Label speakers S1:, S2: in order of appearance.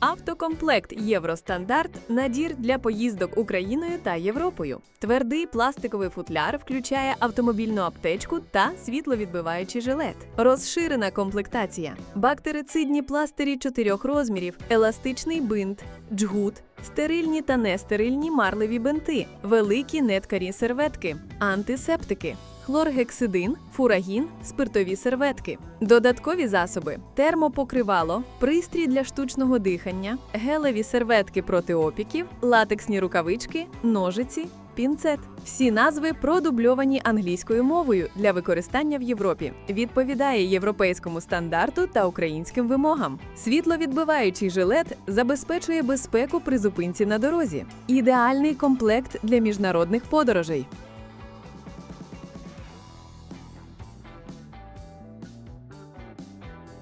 S1: Автокомплект Євростандарт надір для поїздок Україною та Європою. Твердий пластиковий футляр включає автомобільну аптечку та світловідбиваючий жилет. Розширена комплектація. Бактерицидні пластирі чотирьох розмірів, еластичний бинт, джгут, стерильні та нестерильні марливі бинти, великі неткарі серветки, антисептики. Хлоргексидин, фурагін, спиртові серветки, додаткові засоби, термопокривало, пристрій для штучного дихання, гелеві серветки проти опіків, латексні рукавички, ножиці, пінцет. Всі назви продубльовані англійською мовою для використання в Європі. Відповідає європейському стандарту та українським вимогам. Світловідбиваючий жилет забезпечує безпеку при зупинці на дорозі. Ідеальний комплект для міжнародних подорожей.